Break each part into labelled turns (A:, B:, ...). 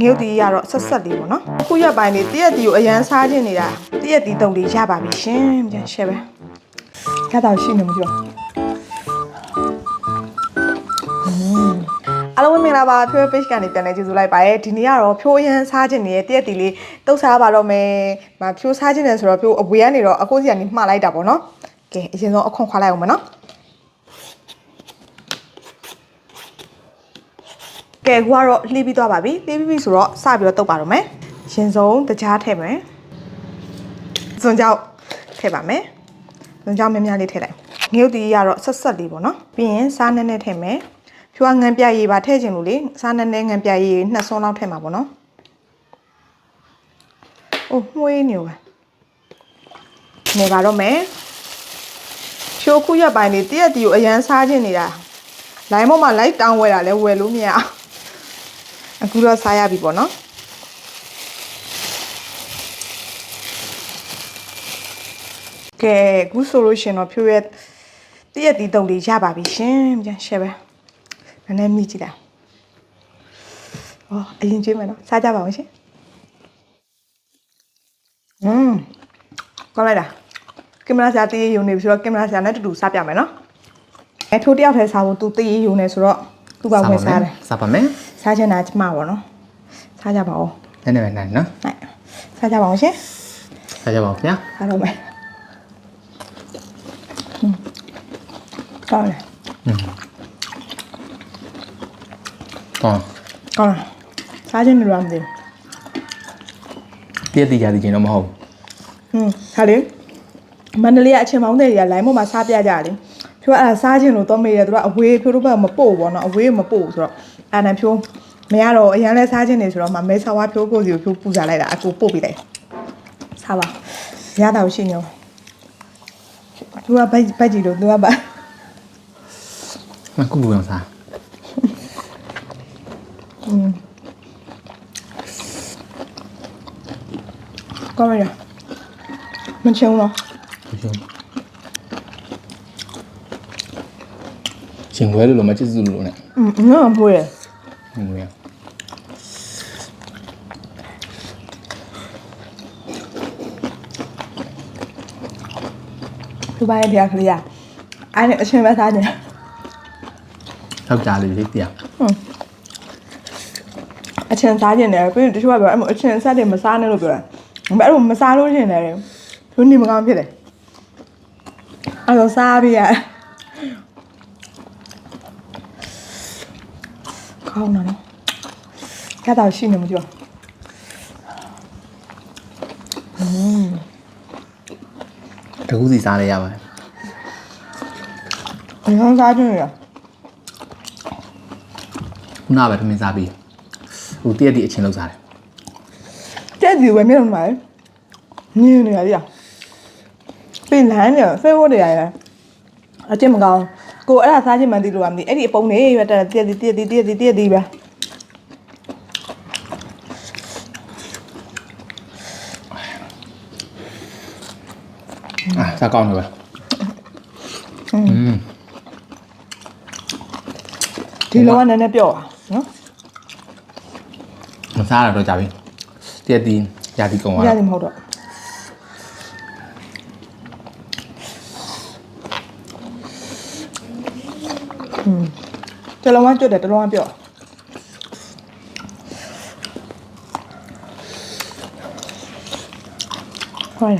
A: ငရုတ်တီကတော့ဆက်ဆက်လေးပေါ့နော်အခုရက်ပိုင်းလေးတရက်တီကိုအရန်စားခြင်းနေတာတရက်တီတုံလေးရပါပြီရှင်ပြန်ရှယ်ပဲရတော့ရှိနေမှာပြောအားလုံးပဲမင်္ဂလာပါဖြိုး page ကနေပြန်လည်ကြိုဆိုလိုက်ပါရယ်ဒီနေ့ကတော့ဖြိုးရန်စားခြင်းနေတဲ့တရက်တီလေးတုတ်စားပါတော့မယ်မဖြိုးစားခြင်းနေဆိုတော့ဖြိုးအဝေးကနေတော့အခုစီကနေမှားလိုက်တာပေါ့နော်ကဲအရင်ဆုံးအခွန်ခွာလိုက်အောင်မယ်နော် ကဲခုကတော့လှီးပြီးသွားပါပြီလှီးပြီးပြီဆိုတော့စပြီးတော့တုတ်ပါတော့မယ်ရင်ဆုံးတကြားထည့်မယ်ဇွန်ကြောက်ထည့်ပါမယ်ဇွန်ကြောက်များများလေးထည့်လိုက်ငရုတ်တီကတော့ဆက်ဆက်လေးပေါ့နော်ပြီးရင်စားနည်းနည်းထည့်မယ်ဖြူကငံပြရည်ပါထည့်ခြင်းလို့လေစားနည်းနည်းငံပြရည်နှစ်စွန်းလောက်ထည့်မှာပေါ့နော်အိုးမှုေးနေပါနေပါတော့မယ်ဖြိုးခုရက်ပိုင်းလေးတရက်တီကိုအရန်စားခြင်းနေတာလိုင်းပေါ်မှာလိုက်တောင်းဝဲတာလဲဝယ်လို့မရအောင် အခုတော့စားရပြီပေါ့နော်ကဲအခုဆိုလို့ရှင်တော့ဖြိုးရဲ့တရက်တီတုံလေးရပါပြီရှင်ပြန်ရှယ်ပဲနည်းနည်းမိကြည့်လိုက်ဩအရင်ကျွေးမယ်နော်စားကြပါဦးရှင်อืมကောင်းလိုက်တာကင်မရာဆရာတည်ရုံနေပြီဆိုတော့ကင်မရာဆရာနဲ့တူတူစားပြမယ်နော်အဲထိုးတယောက်ထဲစားဖို့သူတည်ရုံနေဆိုတော့သူ့ဘာဝင်စားတယ်
B: စားပါမယ်
A: စားချင်တာကျမပေါ့နော်စားကြပါဦး
B: နည်းနည်းပဲနိုင်နော်
A: နိုင်စားကြပါဦးရှင်
B: စားကြပါဦးခင်ဗျာ
A: စားတော့မယ်ဟွန်းကောင်းတယ်
B: ဟော
A: ကောင်းတယ်စားချင်တယ်လို့မသိ
B: တည့်တည့်ရသည်ချင်းတော့မဟုတ်
A: ဘူးဟွန်းဟာလေမန္တလေးကအချင်းမောင်းတဲ့တွေကလိုင်းပေါ်မှာစားပြကြတယ်ဖြိုးအဲ့ဒါစားချင်လို့တော့မေးတယ်သူကအဝေးဖြိုးတို့ဘက်မပို့ဘောနော်အဝေးမပို့ဆိုတော့ အဲ့ဒါဖြိုးမရတော့အရန်လဲစားချင်နေဆိုတော့မမဲဆာဝါဖြိုးကိုစီကိုဖြိုးပူစားလိုက်တာအကူပို့ပြီးလိုက်စားပါရတာကိုရှိနေအောင်သူကဘိုက်ဘိုက်ကြည့်လို့သူကဘာ
B: မခုဘူးအောင်စား
A: ကောင်းလိုက်ရမချုံတော့
B: ဟုတ်ရှင်ရှင်ခွဲလို့လို့မချစ်စုလို့နဲ့
A: อืมငါ့ဘွေးရ
B: ဟုတ်ကဲ့
A: သူပါရဲ့တရားကလေးရအဲ့နဲ့အချင်းပဲစားနေ
B: ထောက်ကြလေးလေးတရား
A: အချင်းစားနေတယ်ပြီးရင်တချို့ကပြောအဲ့မအချင်းဆက်တယ်မစားနဲ့လို့ပြောတာဒါပေမဲ့အဲ့လိုမစားလို့ရှင်တယ်သူနေမကောင်းဖြစ်တယ်အဲ့တော့စားပြီးရ ကောင်းတော့နော်ကြတော့ရှိနေမကြော
B: တကူစီစားလေးရပါတယ်
A: ဘယ်ကောင်စားကြနေရ
B: ခုနကပဲထမင်းစားပြီးဟိုတည့်တည့်အချင်းလောက်စားတယ်
A: တဲ့ဒီဝယ်မြေတော့မှာညင်းနေရရပြင်လန်းနေဖေးဖို့တွေရတယ်အချင်းမကောင်း ကိုအဲ့ဒါစားချင်းမှန်သိလို့မသိအဲ့ဒီအပုံနေပဲတက်တက်တက်တက်တက်တက်တက်ပဲ
B: အာစားကောင်းတယ်ပဲอืม
A: ဒီလောကနည်းနည်းပြော့ပါနော်
B: မစားရတော့ကြပြီတည့်တည့်ရသည်ကုံ
A: ရ
B: သွား
A: တယ်မဟုတ်တော့ อืมတလုံးဝကျွတ်တယ်တလုံးဝပြော့ဟောရ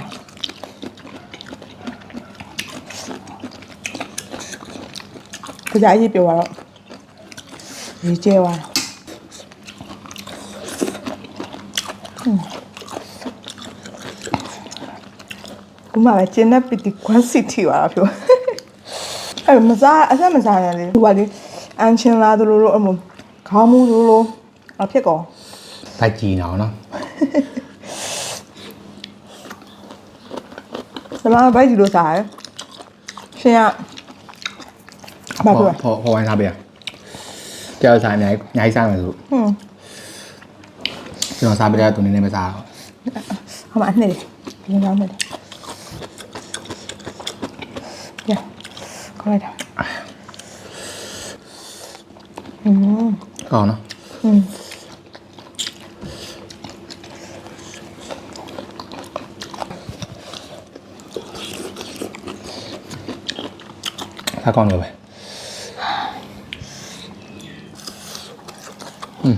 A: ကြကြကြီးပြောတော့ရေးကျဲသွားတော့ဥမာပဲကျင်းတဲ့ပီတီကွမ်စီတီပါတော့ပြော အဲ့မစားအဆက်မစားရလေဟိုပါလေအန်ချင်းလာတို့လိုအမခေါင်းမူတို့လိုအဖြစ်ကော
B: ဗိုက်ကြည့်နေအောင်နော်
A: ဒီမှာဘိုက်ကြီးလို့စားရယ်ရှင်ကဘာပြော
B: ဟောဟောဝိုင်းစားပေးရကြောက်စားအများကြီးအများကြီးစားမယ်ဆို
A: ဟွန်း
B: ကျွန်တော်စားပေးတဲ့သူနေနေမစားတော့
A: ဟိုမှာအနှစ်လေးဒီကောင်နဲ့ เข้าไปทำอืม
B: ก่อนเนาะ
A: อืม
B: ถ้าก่อนกันไปอืม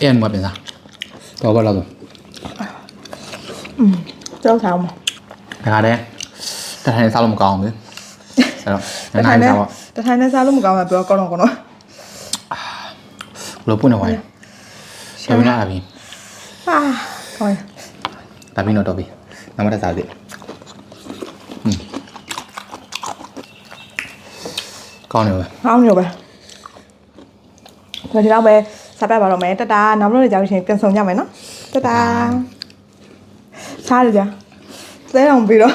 B: อ็นมาเป็นซะตัวว่าเราตั
A: อืม ကြောက်ဆောင်မ
B: ဒါကလည်းတထိုင်စားလို့မကောင်းဘူးအဲ့တော့
A: တ
B: နိုင်
A: ထိုင်နဲ့
B: စားပေါ့
A: တထိုင်နဲ့စားလို့မကောင်းဘူးပြောကောင်းတော့ကောင်းတော့
B: ဘလို့ပွင့်နေဝိုင်းရှယ်နာပြီ
A: ဟာကောင်းရ
B: ဒါပြီးတော့တော့ပြီနမတက်စားသေးอืมကောင်းတယ်ပဲ
A: ဟောင်းမျိုးပဲဒီတော့ပဲစားပြပါတော့မယ်တတာနောက်မလို့ကြောက်ရှင်ပြန်ဆောင်ကြမယ်နော်တတာ စားရကြသဲအောင်ပြီးတော့